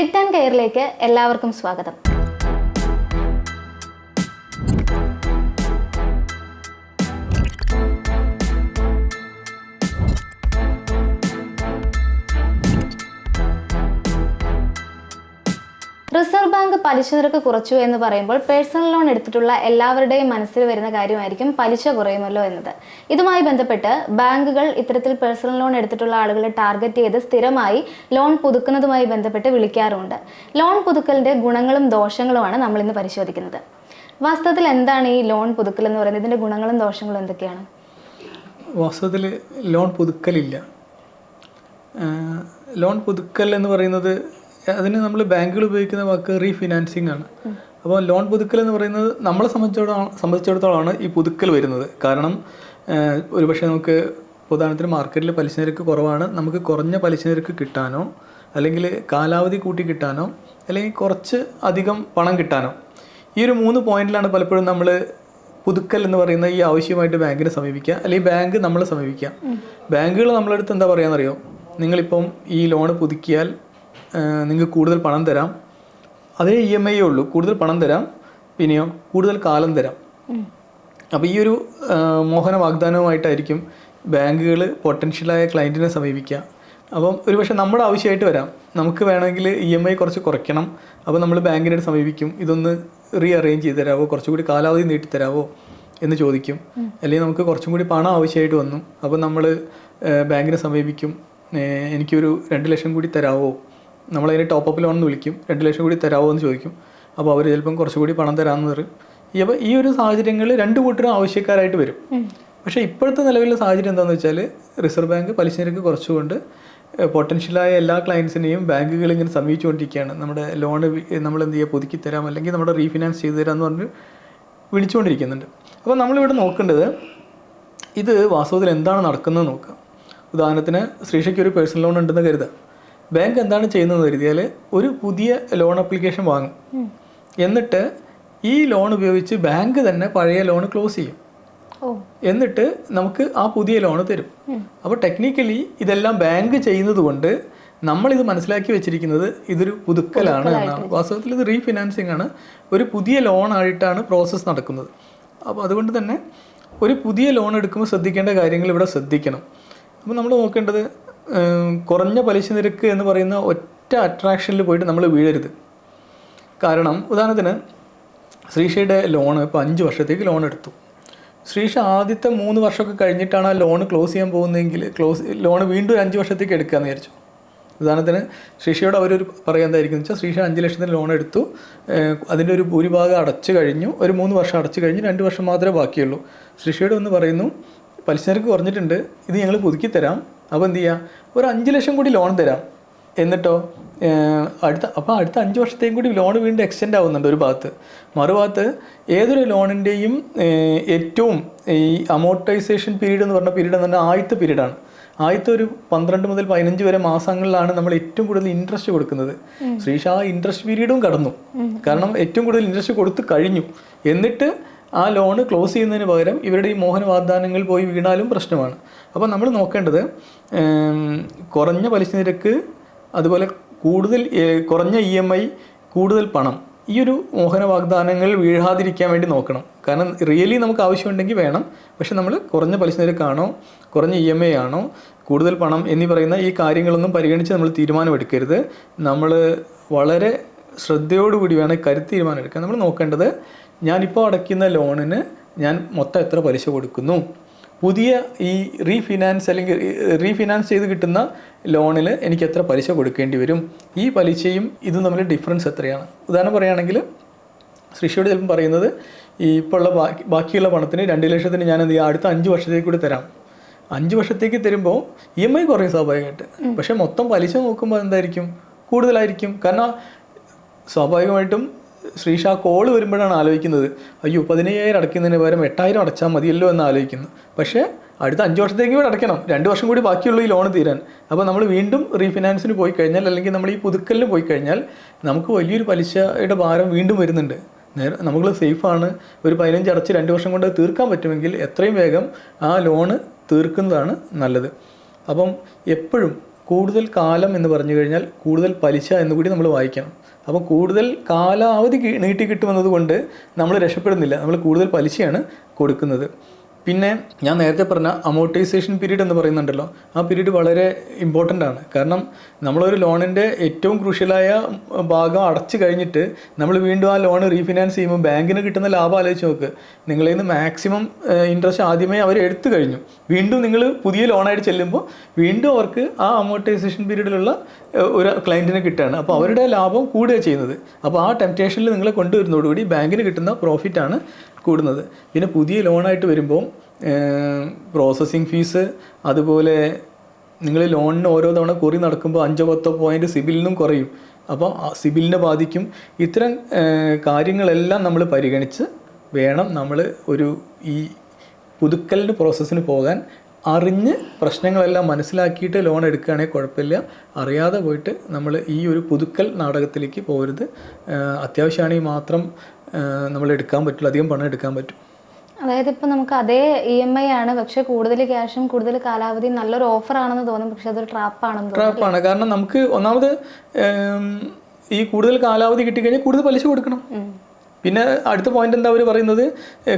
Credit and കെയറിലേക്ക് എല്ലാവർക്കും സ്വാഗതം. പലിശ നിരക്ക് കുറച്ചു എന്ന് പറയുമ്പോൾ പേഴ്സണൽ ലോൺ എടുത്തിട്ടുള്ള എല്ലാവരുടെയും മനസ്സിൽ വരുന്ന കാര്യമായിരിക്കും പലിശ കുറയുമല്ലോ എന്നത്. ഇതുമായി ബന്ധപ്പെട്ട് ബാങ്കുകൾ ഇത്തരത്തിൽ പേഴ്സണൽ ലോൺ എടുത്തിട്ടുള്ള ആളുകളെ ടാർഗറ്റ് ചെയ്ത് സ്ഥിരമായി ലോൺ പുതുക്കുന്നതുമായി ബന്ധപ്പെട്ട് വിളിക്കാറുണ്ട് ലോൺ പുതുക്കലിന്റെ ഗുണങ്ങളും ദോഷങ്ങളുമാണ് നമ്മൾ ഇന്ന് പരിശോധിക്കുന്നത്. വാസ്തവത്തിൽ എന്താണ് ഈ ലോൺ പുതുക്കൽ എന്ന് പറയുന്നത്? ഇതിന്റെ ഗുണങ്ങളും ദോഷങ്ങളും എന്തൊക്കെയാണ്? വാസ്തവത്തിൽ ലോൺ പുതുക്കലില്ല. ലോൺ പുതുക്കൽ എന്ന് പറയുന്നത് അതിന് നമ്മൾ ബാങ്കുകൾ ഉപയോഗിക്കുന്ന വാക്ക് റീഫിനാൻസിങ് ആണ്. അപ്പോൾ ലോൺ പുതുക്കൽ എന്ന് പറയുന്നത് നമ്മളെ സംബന്ധിച്ചിടത്തോളം സംബന്ധിച്ചിടത്തോളമാണ് ഈ പുതുക്കൽ വരുന്നത്. കാരണം ഒരുപക്ഷെ നമുക്ക് ഉദാഹരണത്തിന് മാർക്കറ്റിൽ പലിശ നിരക്ക് കുറവാണ്. നമുക്ക് കുറഞ്ഞ പലിശ നിരക്ക് കിട്ടാനോ അല്ലെങ്കിൽ കാലാവധി കൂട്ടി കിട്ടാനോ അല്ലെങ്കിൽ കുറച്ച് അധികം പണം കിട്ടാനോ. ഈ ഒരു മൂന്ന് പോയിന്റിലാണ് പലപ്പോഴും നമ്മൾ പുതുക്കൽ എന്ന് പറയുന്ന ഈ ആവശ്യമായിട്ട് ബാങ്കിനെ സമീപിക്കുക അല്ലെങ്കിൽ ബാങ്ക് നമ്മളെ സമീപിക്കുക. ബാങ്കുകൾ നമ്മളടുത്ത് എന്താ പറയാന്നറിയോ? നിങ്ങളിപ്പം ഈ ലോൺ പുതുക്കിയാൽ നിങ്ങൾക്ക് കൂടുതൽ പണം തരാം. അതേ ഇ എം ഐ ഉള്ളൂ. കൂടുതൽ പണം തരാം. പിന്നെയോ കൂടുതൽ കാലം തരാം. അപ്പോൾ ഈ ഒരു മോഹന വാഗ്ദാനവുമായിട്ടായിരിക്കും ബാങ്കുകൾ പൊട്ടൻഷ്യലായ ക്ലയന്റിനെ സമീപിക്കുക. അപ്പം ഒരു പക്ഷേ നമ്മുടെ ആവശ്യമായിട്ട് വരാം. നമുക്ക് വേണമെങ്കിൽ ഇ എം ഐ കുറച്ച് കുറയ്ക്കണം. അപ്പോൾ നമ്മൾ ബാങ്കിനെ സമീപിക്കും. ഇതൊന്ന് റീ അറേഞ്ച് ചെയ്ത് തരാമോ കുറച്ചുകൂടി കാലാവധി നീട്ടിത്തരാമോ എന്ന് ചോദിക്കും. അല്ലെങ്കിൽ നമുക്ക് കുറച്ചും കൂടി പണം ആവശ്യമായിട്ട് വന്നു. അപ്പോൾ നമ്മൾ ബാങ്കിനെ സമീപിക്കും. എനിക്കൊരു രണ്ട് ലക്ഷം കൂടി തരാമോ നമ്മളതിനെ ടോപ്പ് അപ്പ് ലോൺ എന്ന് വിളിക്കും. രണ്ട് ലക്ഷം കൂടി തരാമോ എന്ന് ചോദിക്കും. അപ്പോൾ അവർ ചിലപ്പം കുറച്ചുകൂടി പണം തരാമെന്ന് പറയും. ഈ അപ്പോൾ ഈ ഒരു സാഹചര്യങ്ങളിൽ രണ്ട് കൂട്ടരും ആവശ്യക്കാരായിട്ട് വരും. പക്ഷേ ഇപ്പോഴത്തെ നിലവിലെ സാഹചര്യം എന്താണെന്ന് വെച്ചാൽ റിസർവ് ബാങ്ക് പലിശ നിരക്ക് കുറച്ചുകൊണ്ട് പൊട്ടൻഷ്യലായ എല്ലാ ക്ലയൻസിനെയും ബാങ്കുകൾ ഇങ്ങനെ സമീപിച്ചുകൊണ്ടിരിക്കുകയാണ്. നമ്മുടെ ലോൺ നമ്മൾ എന്ത് ചെയ്യുക പുതുക്കി തരാം അല്ലെങ്കിൽ നമ്മുടെ റീഫിനാൻസ് ചെയ്തു തരാമെന്ന് പറഞ്ഞ് വിളിച്ചുകൊണ്ടിരിക്കുന്നുണ്ട്. അപ്പോൾ നമ്മളിവിടെ നോക്കേണ്ടത് ഇത് വാസ്തവത്തിൽ എന്താണ് നടക്കുന്നത് നോക്കുക. ഉദാഹരണത്തിന് ശ്രീഷയ്ക്ക് ഒരു പേഴ്സണൽ ലോൺ ഉണ്ടെന്ന് കരുതാം ബാങ്ക് എന്താണ് ചെയ്യുന്നതെന്ന് കരുതിയാൽ ഒരു പുതിയ ലോൺ അപ്ലിക്കേഷൻ വാങ്ങും. എന്നിട്ട് ഈ ലോൺ ഉപയോഗിച്ച് ബാങ്ക് തന്നെ പഴയ ലോൺ ക്ലോസ് ചെയ്യും. എന്നിട്ട് നമുക്ക് ആ പുതിയ ലോൺ തരും. അപ്പോൾ ടെക്നിക്കലി ഇതെല്ലാം ബാങ്ക് ചെയ്യുന്നത് കൊണ്ട് നമ്മളിത് മനസ്സിലാക്കി വെച്ചിരിക്കുന്നത് ഇതൊരു പുതുക്കലാണ് എന്നാണ്. വാസ്തവത്തിൽ ഇത് റീഫിനാൻസിങ് ആണ്. ഒരു പുതിയ ലോൺ ആയിട്ടാണ് പ്രോസസ്സ് നടക്കുന്നത്. അപ്പോൾ അതുകൊണ്ട് തന്നെ ഒരു പുതിയ ലോൺ എടുക്കുമ്പോൾ ശ്രദ്ധിക്കേണ്ട കാര്യങ്ങൾ ഇവിടെ ശ്രദ്ധിക്കണം. അപ്പോൾ നമ്മൾ നോക്കേണ്ടത് കുറഞ്ഞ പലിശ നിരക്ക് എന്ന് പറയുന്ന ഒറ്റ അട്രാക്ഷനിൽ പോയിട്ട് നമ്മൾ വീഴരുത്. കാരണം ഉദാഹരണത്തിന് ശ്രീഷയുടെ ലോണ് ഇപ്പോൾ അഞ്ച് വർഷത്തേക്ക് ലോൺ എടുത്തു. ശ്രീഷ ആദ്യത്തെ മൂന്ന് വർഷമൊക്കെ കഴിഞ്ഞിട്ടാണ് ആ ലോൺ ക്ലോസ് ചെയ്യാൻ പോകുന്നതെങ്കിൽ ക്ലോസ് ലോൺ വീണ്ടും ഒരു അഞ്ച് വർഷത്തേക്ക് എടുക്കാമെന്ന് വിചാരിച്ചു. ഉദാഹരണത്തിന് ശ്രീഷയോട് അവരൊരു പറയുക എന്തായിരിക്കും വെച്ചാൽ ശ്രീഷ അഞ്ച് ലക്ഷത്തിന് ലോൺ എടുത്തു അതിന്റെ ഒരു ഭൂരിഭാഗം അടച്ചു കഴിഞ്ഞു ഒരു മൂന്ന് വർഷം അടച്ചു കഴിഞ്ഞ് രണ്ട് വർഷം മാത്രമേ ബാക്കിയുള്ളൂ. ശ്രീഷയോട് ഒന്ന് പറയുന്നു പലിശ നിരക്ക് കുറഞ്ഞിട്ടുണ്ട് ഇത് ഞങ്ങൾ പുതുക്കി തരാം അപ്പോൾ എന്ത് ചെയ്യുക ഒരു അഞ്ച് ലക്ഷം കൂടി ലോൺ തരാം. എന്നിട്ടോ? അടുത്ത അപ്പോൾ അടുത്ത അഞ്ച് വർഷത്തേയും കൂടി ലോൺ വീണ്ടും എക്സ്റ്റെൻഡ് ആവുന്നുണ്ട് ഒരു ഭാഗത്ത്. മറുഭാഗത്ത് ഏതൊരു ലോണിന്റെയും ഏറ്റവും ഈ അമോർട്ടൈസേഷൻ പീരീഡ് എന്ന് പറഞ്ഞ പീരീഡ് എന്ന് പറഞ്ഞാൽ ആദ്യത്തെ പീരീഡാണ് ആദ്യത്തെ ഒരു പന്ത്രണ്ട് മുതൽ പതിനഞ്ച് വരെ മാസങ്ങളിലാണ് നമ്മൾ ഏറ്റവും കൂടുതൽ ഇൻട്രസ്റ്റ് കൊടുക്കുന്നത്. ശ്രീഷ ആ ഇൻട്രസ്റ്റ് പീരീഡും കടന്നു. കാരണം ഏറ്റവും കൂടുതൽ ഇൻട്രസ്റ്റ് കൊടുത്തു കഴിഞ്ഞു. എന്നിട്ട് ആ ലോണ് ക്ലോസ് ചെയ്യുന്നതിന് പകരം ഇവരുടെ ഈ മോഹന വാഗ്ദാനങ്ങൾ പോയി വീണാലും പ്രശ്നമാണ്. അപ്പോൾ നമ്മൾ നോക്കേണ്ടത് കുറഞ്ഞ പലിശ നിരക്ക് അതുപോലെ കൂടുതൽ കുറഞ്ഞ ഇ എം ഐ കൂടുതൽ പണം ഈ ഒരു മോഹന വാഗ്ദാനങ്ങൾ വീഴാതിരിക്കാൻ വേണ്ടി നോക്കണം. കാരണം റിയലി നമുക്ക് ആവശ്യമുണ്ടെങ്കിൽ വേണം. പക്ഷെ നമ്മൾ കുറഞ്ഞ പലിശ നിരക്കാണോ കുറഞ്ഞ ഇ എം ഐ ആണോ കൂടുതൽ പണം എന്നീ പറയുന്ന ഈ കാര്യങ്ങളൊന്നും പരിഗണിച്ച് നമ്മൾ തീരുമാനമെടുക്കരുത്. നമ്മൾ വളരെ ശ്രദ്ധയോടുകൂടി വേണം കരുത്തീരുമാനം കരുത്ത് എടുക്കാൻ നമ്മൾ നോക്കേണ്ടത് ഞാനിപ്പോൾ അടയ്ക്കുന്ന ലോണിന് ഞാൻ മൊത്തം എത്ര പലിശ കൊടുക്കുന്നു? പുതിയ ഈ റീഫിനാൻസ് അല്ലെങ്കിൽ റീഫിനാൻസ് ചെയ്ത് കിട്ടുന്ന ലോണിൽ എനിക്ക് എത്ര പലിശ കൊടുക്കേണ്ടി വരും? ഈ പലിശയും ഇതും തമ്മിൽ ഡിഫറൻസ് എത്രയാണ്? ഉദാഹരണം പറയുകയാണെങ്കിൽ ശ്രീഷയോട് ചിലപ്പം പറയുന്നത് ഈ ഇപ്പോൾ ഉള്ള ബാക്കി ബാക്കിയുള്ള പണത്തിന് രണ്ട് ലക്ഷത്തിന് ഞാൻ എന്ത് ചെയ്യുക അടുത്ത അഞ്ച് വർഷത്തേക്ക് കൂടി തരാം. അഞ്ച് വർഷത്തേക്ക് തരുമ്പോൾ ഇ എം ഐ കുറയും സ്വാഭാവികമായിട്ട്. പക്ഷേ മൊത്തം പലിശ നോക്കുമ്പോൾ എന്തായിരിക്കും? കൂടുതലായിരിക്കും. കാരണം സ്വാഭാവികമായിട്ടും ശ്രീഷ കോൾ വരുമ്പോഴാണ് ആലോചിക്കുന്നത്. അയ്യോ പതിനയ്യായിരം അടയ്ക്കുന്നതിന് പകരം എട്ടായിരം അടച്ചാൽ മതിയല്ലോ എന്ന് ആലോചിക്കുന്നു. പക്ഷേ അടുത്ത അഞ്ച് വർഷത്തേക്ക് കൂടി അടയ്ക്കണം. രണ്ട് വർഷം കൂടി ബാക്കിയുള്ളൂ ഈ ലോൺ തീരാൻ. അപ്പോൾ നമ്മൾ വീണ്ടും റീഫിനാൻസിന് പോയി കഴിഞ്ഞാൽ അല്ലെങ്കിൽ നമ്മൾ ഈ പുതുക്കലിന് പോയി കഴിഞ്ഞാൽ നമുക്ക് വലിയൊരു പലിശയുടെ ഭാരം വീണ്ടും വരുന്നുണ്ട്. നേരെ നമ്മൾ സേഫാണ്. ഒരു പതിനഞ്ച് അടച്ച് രണ്ട് വർഷം കൊണ്ട് തീർക്കാൻ പറ്റുമെങ്കിൽ എത്രയും വേഗം ആ ലോണ് തീർക്കുന്നതാണ് നല്ലത്. അപ്പം എപ്പോഴും കൂടുതൽ കാലം എന്ന് പറഞ്ഞു കഴിഞ്ഞാൽ കൂടുതൽ പലിശ എന്ന് കൂടി നമ്മൾ വായിക്കണം. അപ്പോൾ കൂടുതൽ കാലാവധി നീട്ടി കിട്ടുമെന്നത് കൊണ്ട് നമ്മൾ രക്ഷപ്പെടുന്നില്ല. നമ്മൾ കൂടുതൽ പലിശയാണ് കൊടുക്കുന്നത്. പിന്നെ ഞാൻ നേരത്തെ പറഞ്ഞ അമോർട്ടൈസേഷൻ പീരീഡ് എന്ന് പറയുന്നുണ്ടല്ലോ ആ പീരീഡ് വളരെ ഇമ്പോർട്ടന്റ് ആണ്. കാരണം നമ്മളൊരു ലോണിന്റെ ഏറ്റവും ക്രൂഷ്യലായ ഭാഗം അടച്ചു കഴിഞ്ഞിട്ട് നമ്മൾ വീണ്ടും ആ ലോൺ റീഫിനാൻസ് ചെയ്യുമ്പോൾ ബാങ്കിന് കിട്ടുന്ന ലാഭം ആലോചിച്ച് നോക്ക്. നിങ്ങളിൽ നിന്ന് മാക്സിമം ഇൻട്രസ്റ്റ് ആദ്യമേ അവർ എടുത്തു കഴിഞ്ഞു. വീണ്ടും നിങ്ങൾ പുതിയ ലോണായിട്ട് ചെല്ലുമ്പോൾ വീണ്ടും അവർക്ക് ആ അമോർട്ടൈസേഷൻ പീരീഡിലുള്ള ഒരു ക്ലയന്റിനെ കിട്ടുകയാണ്. അപ്പോൾ അവരുടെ ലാഭം കൂടുകയാണ് ചെയ്യുന്നത്. അപ്പോൾ ആ ടെംപ്റ്റേഷനിൽ നിങ്ങളെ കൊണ്ടുവരുന്നതോടുകൂടി ബാങ്കിന് കിട്ടുന്ന പ്രോഫിറ്റാണ് കൂടുന്നത്. പിന്നെ പുതിയ ലോണായിട്ട് വരുമ്പോൾ പ്രോസസ്സിങ് ഫീസ് അതുപോലെ നിങ്ങൾ ലോണിന് ഓരോ തവണ കുറി നടക്കുമ്പോൾ അഞ്ചോ പത്തോ പോയിന്റ് സിബിലിനും കുറയും. അപ്പോൾ സിബിലിനെ ബാധിക്കും. ഇത്തരം കാര്യങ്ങളെല്ലാം നമ്മൾ പരിഗണിച്ച് വേണം നമ്മൾ ഒരു ഈ പുതുക്കലിന്റെ പ്രോസസ്സിന് പോകാൻ. അറിഞ്ഞ് പ്രശ്നങ്ങളെല്ലാം മനസ്സിലാക്കിയിട്ട് ലോൺ എടുക്കുകയാണെങ്കിൽ കുഴപ്പമില്ല. അറിയാതെ പോയിട്ട് നമ്മൾ ഈ ഒരു പുതുക്കൽ നാടകത്തിലേക്ക് പോകരുത്. അത്യാവശ്യമാണെങ്കിൽ മാത്രം നമ്മൾ എടുക്കാൻ പറ്റുള്ളൂ അധികം പണം എടുക്കാൻ പറ്റും. അതായത് ഇപ്പൊ നമുക്ക് അതേ ഇ എം ഐ ആണ് പക്ഷേ കൂടുതൽ ക്യാഷും കൂടുതൽ കാലാവധിയും നല്ലൊരു ഓഫർ ആണെന്ന് തോന്നും പക്ഷെ അതൊരു ട്രാപ്പ് ട്രാപ്പാണ് കാരണം നമുക്ക് ഒന്നാമത് ഈ കൂടുതൽ കാലാവധി കിട്ടിക്കഴിഞ്ഞാൽ കൂടുതൽ പലിശ കൊടുക്കണം. പിന്നെ അടുത്ത പോയിന്റ് എന്താ അവർ പറയുന്നത്?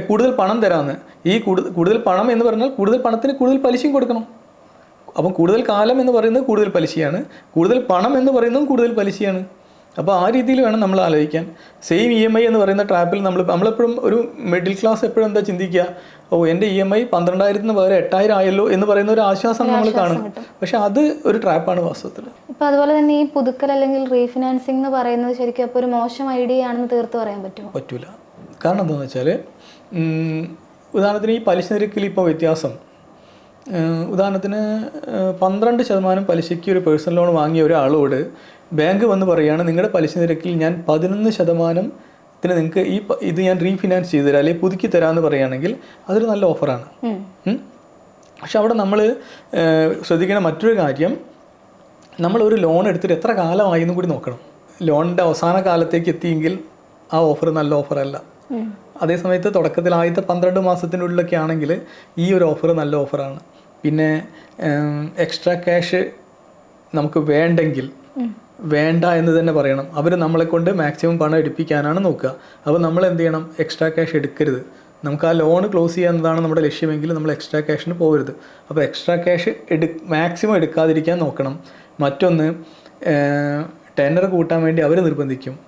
കൂടുതൽ പണം തരാമെന്ന് ഈ കൂടുതൽ കൂടുതൽ പണം എന്ന് പറഞ്ഞാൽ കൂടുതൽ പണത്തിന് കൂടുതൽ പലിശയും കൊടുക്കണം. അപ്പം കൂടുതൽ കാലം എന്ന് പറയുന്നത് കൂടുതൽ പലിശയാണ്. കൂടുതൽ പണം എന്ന് പറയുന്നതും കൂടുതൽ പലിശയാണ്. അപ്പോൾ ആ രീതിയിൽ വേണം നമ്മൾ ആലോചിക്കാൻ. സെയിം ഇ എം ഐ എന്ന് പറയുന്ന ട്രാപ്പിൽ നമ്മൾ നമ്മളെപ്പോഴും ഒരു മിഡിൽ ക്ലാസ് എപ്പോഴും എന്താ ചിന്തിക്കുക ഓ എന്റെ ഇ എം ഐ പന്ത്രണ്ടായിരത്തിന് പകരം എട്ടായിരം ആയല്ലോ എന്ന് പറയുന്ന ഒരു ആശ്വാസം നമ്മൾ കാണും. പക്ഷെ അത് ഒരു ട്രാപ്പാണ് വാസ്തവത്തിൽ ഇപ്പൊ അതുപോലെ തന്നെ ഈ പുതുക്കൽ അല്ലെങ്കിൽ റീഫിനാൻസിംഗ് എന്ന് പറയുന്നത് ശരിക്കും അപ്പോൾ ഒരു മോശം ഐഡിയ ആണെന്ന് തീർത്ത് പറയാൻ പറ്റുമോ? പറ്റൂല. കാരണം എന്താണെന്ന് വെച്ചാൽ ഉദാഹരണത്തിന് ഈ പലിശ നിരക്കിൽ ഇപ്പോൾ വ്യത്യാസം. ഉദാഹരണത്തിന് പന്ത്രണ്ട് ശതമാനം പലിശയ്ക്ക് ഒരു പേഴ്സണൽ ലോൺ വാങ്ങിയ ഒരാളോട് ബാങ്ക് വന്ന് പറയുകയാണ് നിങ്ങളുടെ പലിശ നിരക്കിൽ ഞാൻ പതിനൊന്ന് ശതമാനം ത്തിന് നിങ്ങൾക്ക് ഈ ഇത് ഞാൻ റീഫിനാൻസ് ചെയ്ത് തരാം അല്ലെങ്കിൽ പുതുക്കി തരാമെന്ന് പറയുകയാണെങ്കിൽ അതൊരു നല്ല ഓഫറാണ്. പക്ഷെ അവിടെ നമ്മൾ ശ്രദ്ധിക്കേണ്ട മറ്റൊരു കാര്യം നമ്മൾ ഒരു ലോൺ എടുത്തിട്ട് എത്ര കാലമായി എന്നും കൂടി നോക്കണം. ലോണിന്റെ അവസാന കാലത്തേക്ക് എത്തിയെങ്കിൽ ആ ഓഫർ നല്ല ഓഫറല്ല. അതേസമയത്ത് അതേ സമയത്ത് തുടക്കത്തിൽ ആദ്യത്തെ പന്ത്രണ്ട് മാസത്തിനുള്ളിലൊക്കെ ഉള്ളിലൊക്കെ ആണെങ്കിൽ ഈ ഒരു ഓഫർ നല്ല ഓഫറാണ്. പിന്നെ എക്സ്ട്രാ ക്യാഷ് നമുക്ക് വേണ്ടെങ്കിൽ വേണ്ട എന്ന് തന്നെ പറയണം. അവർ നമ്മളെ കൊണ്ട് മാക്സിമം പണം എടുപ്പിക്കാനാണ് നോക്കുക. അപ്പോൾ നമ്മൾ എന്ത് ചെയ്യണം? എക്സ്ട്രാ ക്യാഷ് എടുക്കരുത്. നമുക്ക് ആ ലോൺ ക്ലോസ് ചെയ്യാന്നതാണ് നമ്മുടെ ലക്ഷ്യമെങ്കിൽ നമ്മൾ എക്സ്ട്രാ ക്യാഷിന് പോകരുത്. അപ്പോൾ എക്സ്ട്രാ ക്യാഷ് എടു മാക്സിമം എടുക്കാതിരിക്കാൻ നോക്കണം. മറ്റൊന്ന് ടെനർ കൂട്ടാൻ വേണ്ടി അവർ നിർബന്ധിക്കും.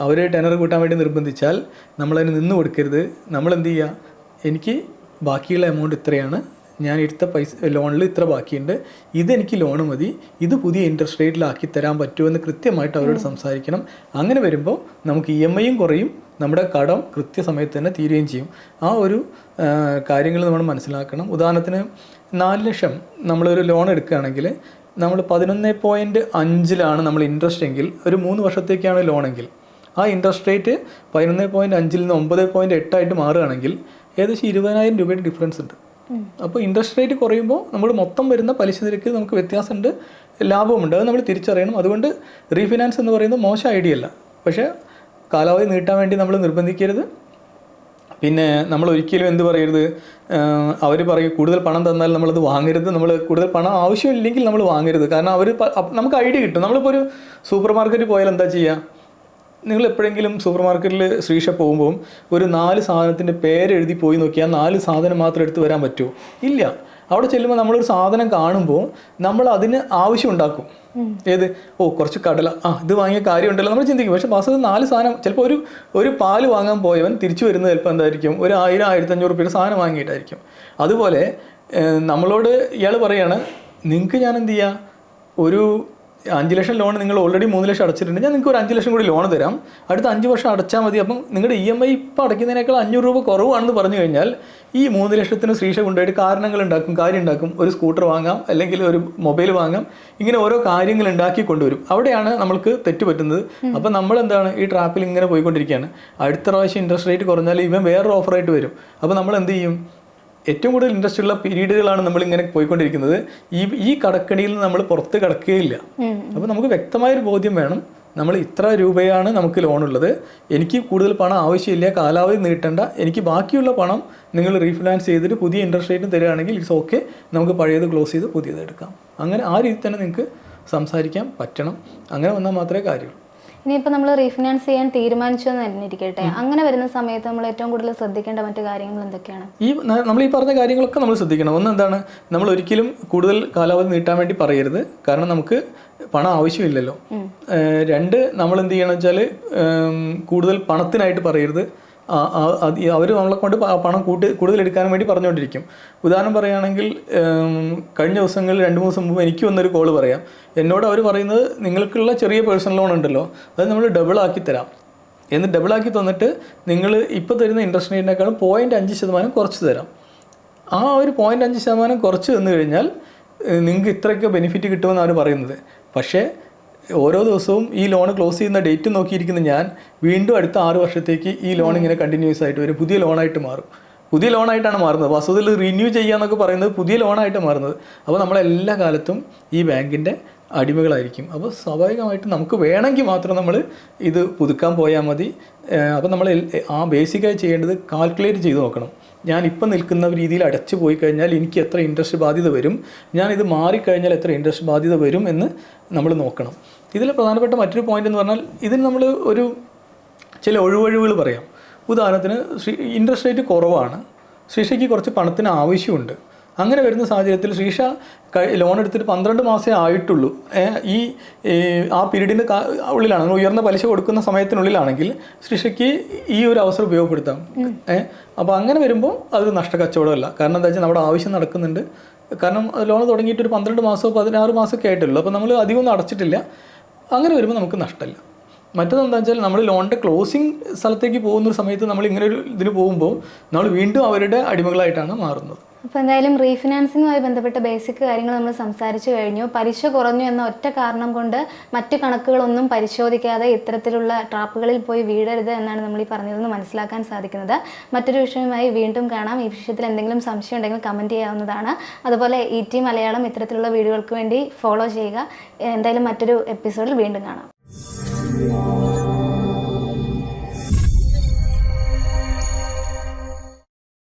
അവർ ടെനർ കൂട്ടാൻ വേണ്ടി നിർബന്ധിച്ചാൽ നമ്മളതിന് നിന്ന് കൊടുക്കരുത്. നമ്മൾ എന്ത് ചെയ്യുക? എനിക്ക് ബാക്കിയുള്ള എമൗണ്ട് ഇത്രയാണ് ഞാൻ എടുത്ത പൈസ ലോണിൽ ഇത്ര ബാക്കിയുണ്ട്. ഇതെനിക്ക് ലോണ് മതി. ഇത് പുതിയ ഇൻട്രസ്റ്റ് റേറ്റിലാക്കി തരാൻ പറ്റുമെന്ന് കൃത്യമായിട്ട് അവരോട് സംസാരിക്കണം. അങ്ങനെ വരുമ്പോൾ നമുക്ക് ഇ എം ഐയും കുറയും. നമ്മുടെ കടം കൃത്യസമയത്ത് തന്നെ തീരുകയും ചെയ്യും. ആ ഒരു കാര്യങ്ങൾ നമ്മൾ മനസ്സിലാക്കണം. ഉദാഹരണത്തിന് നാല് ലക്ഷം നമ്മളൊരു ലോൺ എടുക്കുകയാണെങ്കിൽ നമ്മൾ പതിനൊന്ന് പോയിന്റ് അഞ്ചിലാണ് നമ്മൾ ഇൻട്രസ്റ്റ് എങ്കിൽ ഒരു മൂന്ന് വർഷത്തേക്കാണ് ലോണെങ്കിൽ. ആ ഇൻട്രസ്റ്റ് റേറ്റ് പതിനൊന്ന് പോയിന്റ് അഞ്ചിൽ നിന്ന് ഒമ്പത് പോയിന്റ് എട്ടായിട്ട് മാറുകയാണെങ്കിൽ ഏകദേശം ഇരുപതിനായിരം രൂപയുടെ ഡിഫറൻസ് ഉണ്ട്. അപ്പോൾ ഇൻട്രസ്റ്റ് റേറ്റ് കുറയുമ്പോൾ നമ്മൾ മൊത്തം വരുന്ന പലിശ നിരക്കിൽ നമുക്ക് വ്യത്യാസമുണ്ട് ലാഭമുണ്ട് അത് നമ്മൾ തിരിച്ചറിയണം. അതുകൊണ്ട് റീഫിനാൻസ് എന്ന് പറയുന്നത് മോശം ഐഡിയ അല്ല. പക്ഷേ കാലാവധി നീട്ടാൻ വേണ്ടി നമ്മൾ നിർബന്ധിക്കരുത്. പിന്നെ നമ്മൾ ഒരിക്കലും എന്ത് പറയരുത്? അവർ പറയും കൂടുതൽ പണം തന്നാൽ നമ്മളത് വാങ്ങരുത്. നമ്മൾ കൂടുതൽ പണം ആവശ്യമില്ലെങ്കിൽ നമ്മൾ വാങ്ങരുത്. കാരണം അവർ നമുക്ക് ഐഡിയ കിട്ടും. നമ്മളിപ്പോൾ ഒരു സൂപ്പർ മാർക്കറ്റിൽ പോയാൽ എന്താ ചെയ്യുക? നിങ്ങൾ എപ്പോഴെങ്കിലും സൂപ്പർ മാർക്കറ്റിൽ ശ്രീഷ പോകുമ്പോൾ ഒരു നാല് സാധനത്തിന്റെ പേരെഴുതി പോയി നോക്കിയാൽ നാല് സാധനം മാത്രം എടുത്ത് വരാൻ പറ്റുമോ ഇല്ല. അവിടെ ചെല്ലുമ്പോൾ നമ്മളൊരു സാധനം കാണുമ്പോൾ നമ്മൾ അതിന് ആവശ്യം ഉണ്ടാക്കും. ഏത്? ഓ കുറച്ച് കടല. ആ ഇത് വാങ്ങിയ കാര്യമുണ്ടല്ലോ നമ്മൾ ചിന്തിക്കും. പക്ഷെ ബസ് നാല് സാധനം ചിലപ്പോൾ ഒരു ഒരു പാൽ വാങ്ങാൻ പോയവൻ തിരിച്ചു വരുന്നത് ചിലപ്പോൾ എന്തായിരിക്കും? ഒരു ആയിരം ആയിരത്തഞ്ഞൂറ് രൂപയുടെ സാധനം വാങ്ങിയിട്ടായിരിക്കും. അതുപോലെ നമ്മളോട് ഇയാൾ പറയാണ് നിങ്ങൾക്ക് ഞാൻ എന്ത് ചെയ്യുക ഒരു അഞ്ച് ലക്ഷം ലോൺ നിങ്ങൾ ഓൾറെഡി മൂന്ന് ലക്ഷം അടച്ചിട്ടുണ്ട്. ഞാൻ നിങ്ങൾക്ക് ഒരു അഞ്ച് ലക്ഷം കൂടി ലോൺ തരാം. അടുത്ത അഞ്ച് വർഷം അടച്ചാൽ മതി. അപ്പം നിങ്ങളുടെ ഇ എം ഐ ഇപ്പം അടയ്ക്കുന്നതിനേക്കാൾ അഞ്ഞൂറ് രൂപ കുറവാണെന്ന് പറഞ്ഞു കഴിഞ്ഞാൽ ഈ മൂന്ന് ലക്ഷത്തിന് ശ്രീഷ കൊണ്ടുപോയിട്ട് കാരണങ്ങൾ ഉണ്ടാക്കും കാര്യം ഉണ്ടാക്കും. ഒരു സ്കൂട്ടർ വാങ്ങാം അല്ലെങ്കിൽ ഒരു മൊബൈൽ വാങ്ങാം. ഇങ്ങനെ ഓരോ കാര്യങ്ങൾ ഉണ്ടാക്കി കൊണ്ടുവരും. അവിടെയാണ് നമ്മൾക്ക് തെറ്റ് പറ്റുന്നത്. അപ്പം നമ്മൾ എന്താണ് ഈ ട്രാപ്പിൽ ഇങ്ങനെ പോയിക്കൊണ്ടിരിക്കുകയാണ്. അടുത്ത പ്രാവശ്യം ഇൻട്രസ്റ്റ് റേറ്റ് കുറഞ്ഞാൽ ഇവൻ വേറൊരു ഓഫറായിട്ട് വരും. അപ്പോൾ നമ്മൾ എന്ത് ചെയ്യും? ഏറ്റവും കൂടുതൽ ഇൻട്രസ്റ്റ് ഉള്ള പീരീഡുകളാണ് നമ്മൾ ഇങ്ങനെ പോയിക്കൊണ്ടിരിക്കുന്നത്. ഈ ഈ കടക്കണിയിൽ നിന്ന് നമ്മൾ പുറത്ത് കടക്കുകയില്ല. അപ്പോൾ നമുക്ക് വ്യക്തമായൊരു ബോധ്യം വേണം. നമ്മൾ ഇത്ര രൂപയാണ് നമുക്ക് ലോണുള്ളത്. എനിക്ക് കൂടുതൽ പണം ആവശ്യമില്ല കാലാവധി നീട്ടേണ്ട. എനിക്ക് ബാക്കിയുള്ള പണം നിങ്ങൾ റീഫിനാൻസ് ചെയ്തിട്ട് പുതിയ ഇൻട്രസ്റ്റ് റേറ്റ് തരികയാണെങ്കിൽ ഇറ്റ്സ് ഓക്കെ നമുക്ക് പഴയത് ക്ലോസ് ചെയ്ത് പുതിയത് എടുക്കാം. അങ്ങനെ ആ രീതിയിൽ തന്നെ നിങ്ങൾക്ക് സംസാരിക്കാൻ പറ്റണം. അങ്ങനെ വന്നാൽ മാത്രമേ കാര്യമുള്ളൂ. ഇനിയിപ്പോൾ നമ്മൾ റീഫിനാൻസ് ചെയ്യാൻ തീരുമാനിച്ചു എന്ന് തന്നെ അങ്ങനെ വരുന്ന സമയത്ത് നമ്മൾ ഏറ്റവും കൂടുതൽ ശ്രദ്ധിക്കേണ്ട മറ്റു കാര്യങ്ങൾ എന്തൊക്കെയാണ്? ഈ നമ്മൾ ഈ പറഞ്ഞ കാര്യങ്ങളൊക്കെ നമ്മൾ ശ്രദ്ധിക്കണം. ഒന്ന് എന്താണ്? നമ്മൾ ഒരിക്കലും കൂടുതൽ കാലാവധി നീട്ടാൻ വേണ്ടി പറയരുത്. കാരണം നമുക്ക് പണം ആവശ്യമില്ലല്ലോ. രണ്ട് നമ്മൾ എന്ത് ചെയ്യണം വെച്ചാൽ കൂടുതൽ പണത്തിനായിട്ട് പറയരുത്. അവർ നമ്മളെ കൊണ്ട് പണം കൂട്ടി കൂടുതൽ എടുക്കാൻ വേണ്ടി പറഞ്ഞുകൊണ്ടിരിക്കും. ഉദാഹരണം പറയുകയാണെങ്കിൽ കഴിഞ്ഞ ദിവസങ്ങളിൽ രണ്ട് മൂന്ന് ദിവസം മുമ്പ് എനിക്ക് വന്നൊരു കോൾ പറയാം. എന്നോട് അവർ പറയുന്നത് നിങ്ങൾക്കുള്ള ചെറിയ പേഴ്സണൽ ലോൺ ഉണ്ടല്ലോ അത് നമ്മൾ ഡബിൾ ആക്കി തരാം. എന്ന് ഡബിൾ ആക്കി തന്നിട്ട് നിങ്ങൾ ഇപ്പോൾ തരുന്ന ഇൻട്രസ്റ്റ് റേറ്റിനേക്കാളും പോയിന്റ് അഞ്ച് ശതമാനം കുറച്ച് തരാം. ആ ഒരു പോയിന്റ് അഞ്ച് ശതമാനം കുറച്ച് തന്നു കഴിഞ്ഞാൽ നിങ്ങൾക്ക് ഇത്രയൊക്കെ ബെനിഫിറ്റ് കിട്ടുമെന്നാണ് അവർ പറയുന്നത്. പക്ഷേ ഓരോ ദിവസവും ഈ ലോൺ ക്ലോസ് ചെയ്യുന്ന ഡേറ്റ് നോക്കിയിരിക്കുന്ന ഞാൻ വീണ്ടും അടുത്ത ആറ് വർഷത്തേക്ക് ഈ ലോൺ ഇങ്ങനെ കണ്ടിന്യൂസ് ആയിട്ട് വരും പുതിയ ലോണായിട്ട് മാറും. പുതിയ ലോണായിട്ടാണ് മാറുന്നത്. വസ്തുതയിൽ റിന്യൂ ചെയ്യാന്നൊക്കെ പറയുന്നത് പുതിയ ലോണായിട്ട് മാറുന്നത്. അപ്പോൾ നമ്മളെല്ലാ കാലത്തും ഈ ബാങ്കിന്റെ അടിമകളായിരിക്കും. അപ്പോൾ സ്വാഭാവികമായിട്ടും നമുക്ക് വേണമെങ്കിൽ മാത്രം നമ്മൾ ഇത് പുതുക്കാൻ പോയാൽ മതി. അപ്പോൾ നമ്മൾ ആ ബേസിക്കായി ചെയ്യേണ്ടത് കാൽക്കുലേറ്റ് ചെയ്ത് നോക്കണം. ഞാൻ ഇപ്പം നിൽക്കുന്ന രീതിയിൽ അടച്ചു പോയി കഴിഞ്ഞാൽ എനിക്ക് എത്ര ഇൻട്രസ്റ്റ് ബാധ്യത വരും? ഞാൻ ഇത് മാറിക്കഴിഞ്ഞാൽ എത്ര ഇൻട്രസ്റ്റ് ബാധ്യത വരും എന്ന് നമ്മൾ നോക്കണം. ഇതിൽ പ്രധാനപ്പെട്ട മറ്റൊരു പോയിന്റ് എന്ന് പറഞ്ഞാൽ ഇതിന് നമ്മൾ ഒരു ചില ഒഴിവഴിവുകൾ പറയാം. ഉദാഹരണത്തിന് ഇൻട്രസ്റ്റ് റേറ്റ് കുറവാണ്. ശ്രീഷയ്ക്ക് കുറച്ച് പണത്തിന് ആവശ്യമുണ്ട്. അങ്ങനെ വരുന്ന സാഹചര്യത്തിൽ ശ്രീഷ ലോൺ എടുത്തിട്ട് പന്ത്രണ്ട് മാസമേ ആയിട്ടുള്ളൂ. ഈ ആ പീരീഡിന്റെ ഉള്ളിലാണ് ഉയർന്ന പലിശ കൊടുക്കുന്ന സമയത്തിനുള്ളിലാണെങ്കിൽ ശ്രീഷയ്ക്ക് ഈ ഒരു അവസരം ഉപയോഗപ്പെടുത്താം. അപ്പോൾ അങ്ങനെ വരുമ്പോൾ അത് നഷ്ടക്കച്ചവടമല്ല. കാരണം എന്താ വെച്ചാൽ നമ്മുടെ ആവശ്യം നടക്കുന്നുണ്ട്. കാരണം ലോൺ തുടങ്ങിയിട്ട് ഒരു പന്ത്രണ്ട് മാസമോ പതിനാറ് മാസമൊക്കെ ആയിട്ടുള്ളൂ. അപ്പോൾ നമ്മൾ അധികമൊന്നും അടച്ചിട്ടില്ല. അങ്ങനെ വരുമ്പോൾ നമുക്ക് നഷ്ടമില്ല. മറ്റതെന്താ വെച്ചാൽ നമ്മൾ ലോണിന്റെ ക്ലോസിംഗ് സ്ഥലത്തേക്ക് പോകുന്ന ഒരു സമയത്ത് നമ്മൾ ഇങ്ങനെ ഒരു ഇതിന് പോകുമ്പോൾ നമ്മൾ വീണ്ടും അവരുടെ അടിമകളായിട്ടാണ് മാറുന്നത്. അപ്പോൾ എന്തായാലും റീഫിനാൻസിങ്ങുമായി ബന്ധപ്പെട്ട ബേസിക് കാര്യങ്ങൾ നമ്മൾ സംസാരിച്ചു കഴിഞ്ഞു. പലിശ കുറഞ്ഞു എന്ന ഒറ്റ കാരണം കൊണ്ട് മറ്റു കണക്കുകളൊന്നും പരിശോധിക്കാതെ ഇത്തരത്തിലുള്ള ട്രാപ്പുകളിൽ പോയി വീഴരുത് എന്നാണ് നമ്മൾ ഈ പറഞ്ഞതെന്ന് മനസ്സിലാക്കാൻ സാധിക്കുന്നത്. മറ്റൊരു വിഷയമായി വീണ്ടും കാണാം. ഈ വിഷയത്തിൽ എന്തെങ്കിലും സംശയം ഉണ്ടെങ്കിൽ കമന്റ് ചെയ്യാവുന്നതാണ്. അതുപോലെ ഇ ടി മലയാളം ഇത്തരത്തിലുള്ള വീഡിയോകൾക്ക് വേണ്ടി ഫോളോ ചെയ്യുക. എന്തായാലും മറ്റൊരു എപ്പിസോഡിൽ വീണ്ടും കാണാം.